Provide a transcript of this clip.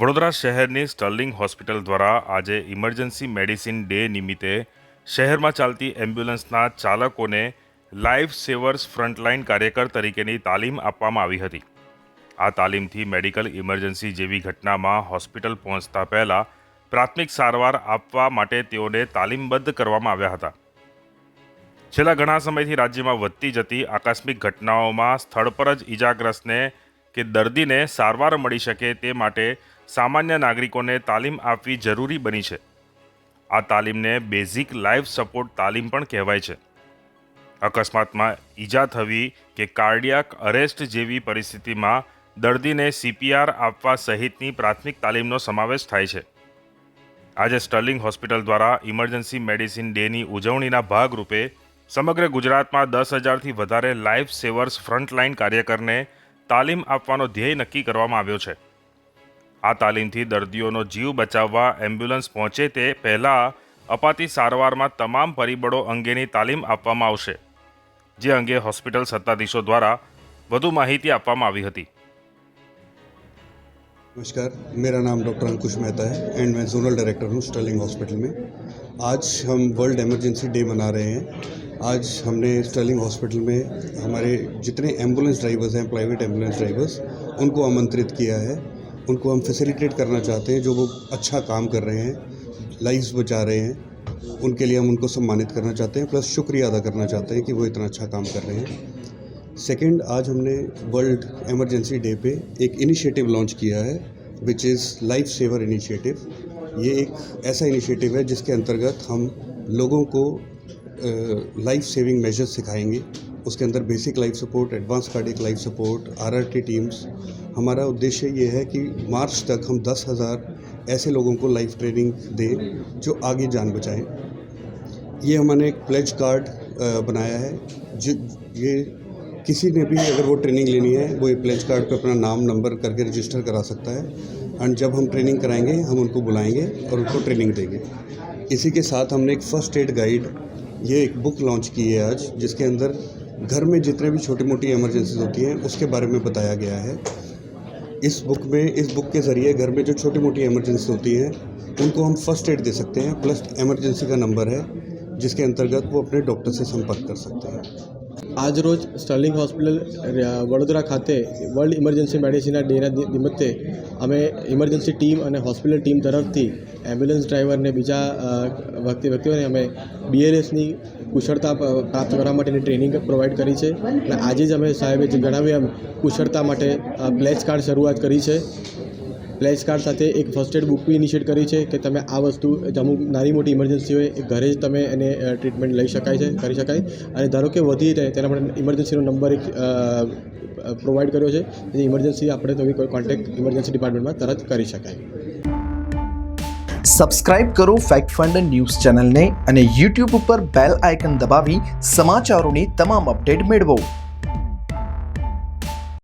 વડોદરા શહેરની Sterling hospital દ્વારા આજે ઇમરજન્સી મેડિસિન ડે નિમિત્તે શહેરમાં ચાલતી એમ્બ્યુલન્સના ચાલકોને લાઈફ સેવર્સ ફ્રન્ટલાઇન કાર્યકર તરીકેની તાલીમ આપવામાં આવી હતી. આ તાલીમથી મેડિકલ ઇમરજન્સી જેવી ઘટનામાં હોસ્પિટલ પહોંચતા પહેલાં પ્રાથમિક સારવાર આપવા માટે તેઓને તાલીમબદ્ધ કરવામાં આવ્યા હતા. છેલ્લા ઘણા સમયથી રાજ્યમાં વધતી જતી આકસ્મિક ઘટનાઓમાં સ્થળ પર જ ઈજાગ્રસ્તને કે દર્દીને સારવાર મળી શકે તે માટે સામાન્ય નાગરિકોને તાલીમ આપવી જરૂરી બની છે. આ તાલીમને બેઝિક લાઈફ સપોર્ટ તાલીમ પણ કહેવાય છે. અકસ્માતમાં ઈજા થવી કે કાર્ડિયાક અરેસ્ટ જેવી પરિસ્થિતિમાં દર્દીને સીપીઆર આપવા સહિતની પ્રાથમિક તાલીમનો સમાવેશ થાય છે. આજે સ્ટર્લિંગ હોસ્પિટલ દ્વારા ઇમરજન્સી મેડિસિન ડેની ઉજવણીના ભાગરૂપે સમગ્ર ગુજરાતમાં દસ હજારથી વધારે લાઈફ સેવર્સ ફ્રન્ટલાઇન કાર્યકરને તાલીમ આપવાનો ધ્યેય નક્કી કરવામાં આવ્યો છે. આ તાલીમથી દર્દીઓનો જીવ બચાવવા એમ્બ્યુલન્સ પહોંચે તે પહેલાં અપાતી સારવારમાં તમામ પરિબળો અંગેની તાલીમ આપવામાં આવશે જે અંગે હોસ્પિટલ સત્તાધીશો દ્વારા વધુ માહિતી આપવામાં આવી હતી नमस्कार मेरा नाम डॉक्टर अंकुश मेहता है एंड मैं जोनल डायरेक्टर हूँ स्टर्लिंग हॉस्पिटल में आज हम वर्ल्ड इमरजेंसी डे मना रहे हैं आज हमने स्टर्लिंग हॉस्पिटल में हमारे जितने एम्बुलेंस ड्राइवर्स हैं प्राइवेट एम्बुलेंस ड्राइवर्स उनको आमंत्रित किया है उनको हम फैसिलिटेट करना चाहते हैं, जो वो अच्छा काम कर रहे हैं लाइफ्स बचा रहे हैं, उनके लिए हम उनको सम्मानित करना चाहते हैं प्लस शुक्रिया अदा करना चाहते हैं कि वो इतना अच्छा काम कर रहे हैं। सेकंड आज हमने वर्ल्ड इमरजेंसी डे पे एक इनिशिएटिव लॉन्च किया है which is life saver initiative ये एक ऐसा इनिशिएटिव है जिसके अंतर्गत हम लोगों को लाइफ सेविंग मेजर्स सिखाएँगे। उसके अंदर basic life support advance cardiac life support RRT teams हमारा उद्देश्य ये है कि मार्च तक हम दस हज़ार ऐसे लोगों को लाइफ ट्रेनिंग दें जो आगे जान बचाएँ। ये हमने एक प्लेज कार्ड बनाया है। जो, ये किसी ने भी अगर वो ट्रेनिंग लेनी है, वो ये प्लेज कार्ड पे अपना नाम नंबर करके रजिस्टर करा सकता है। एंड जब हम ट्रेनिंग कराएँगे, हम उनको बुलाएँगे और उनको ट्रेनिंग देंगे। इसी के साथ हमने एक फ़र्स्ट एड गाइड ये एक बुक लॉन्च की है आज, जिसके अंदर घर में जितने भी छोटी मोटी इमरजेंसीज होती हैं, उसके बारे में बताया गया है। इस बुक में, इस बुक के ज़रिए घर में जो छोटी मोटी इमरजेंसी होती हैं, उनको हम फ़र्स्ट एड दे सकते हैं प्लस इमरजेंसी का नंबर है, जिसके अंतर्गत वो अपने डॉक्टर से संपर्क कर सकते हैं। આજરોજ સ્ટર્લિંગ હોસ્પિટલ વડોદરા ખાતે વર્લ્ડ ઇમરજન્સી મેડિસિનના ડેના નિમિત્તે અમે ઇમરજન્સી ટીમ અને હોસ્પિટલ ટીમ તરફથી એમ્બ્યુલન્સ ડ્રાઈવરને બીજા વ્યક્તિ, વ્યક્તિઓને અમે બીએલએસની કુશળતા પ્રાપ્ત કરવા માટેની ટ્રેનિંગ પ્રોવાઈડ કરી છે. અને આજે જ અમે સાહેબે જે જણાવ્યું એમ કુશળતા માટે બ્લેચ કાર્ડ શરૂઆત કરી છે. પ્લેસ કાર્ડ સાથે એક ફર્સ્ટ એડ બુક બી ઇનિશિએટ કરી છે કે તમે આ વસ્તુ અમુક નાની મોટી ઇમરજન્સી હોય, એ ઘરે જ તમે એને ટ્રીટમેન્ટ લઈ શકાય છે, કરી શકાય. અને ધારો કે વધી જાય તેના માટે ઇમરજન્સીનો નંબર એક પ્રોવાઈડ કર્યો છે. જે ઇમરજન્સી આપણે તો કોઈ કોન્ટેક્ટ ઇમરજન્સી ડિપાર્ટમેન્ટમાં તરત કરી શકાય. સબસ્ક્રાઇબ કરો ફેક્ટ ફંડ ન્યૂઝ ચેનલને અને યુટ્યુબ ઉપર બેલ આઇકન દબાવી સમાચારોની તમામ અપડેટ મેળવો.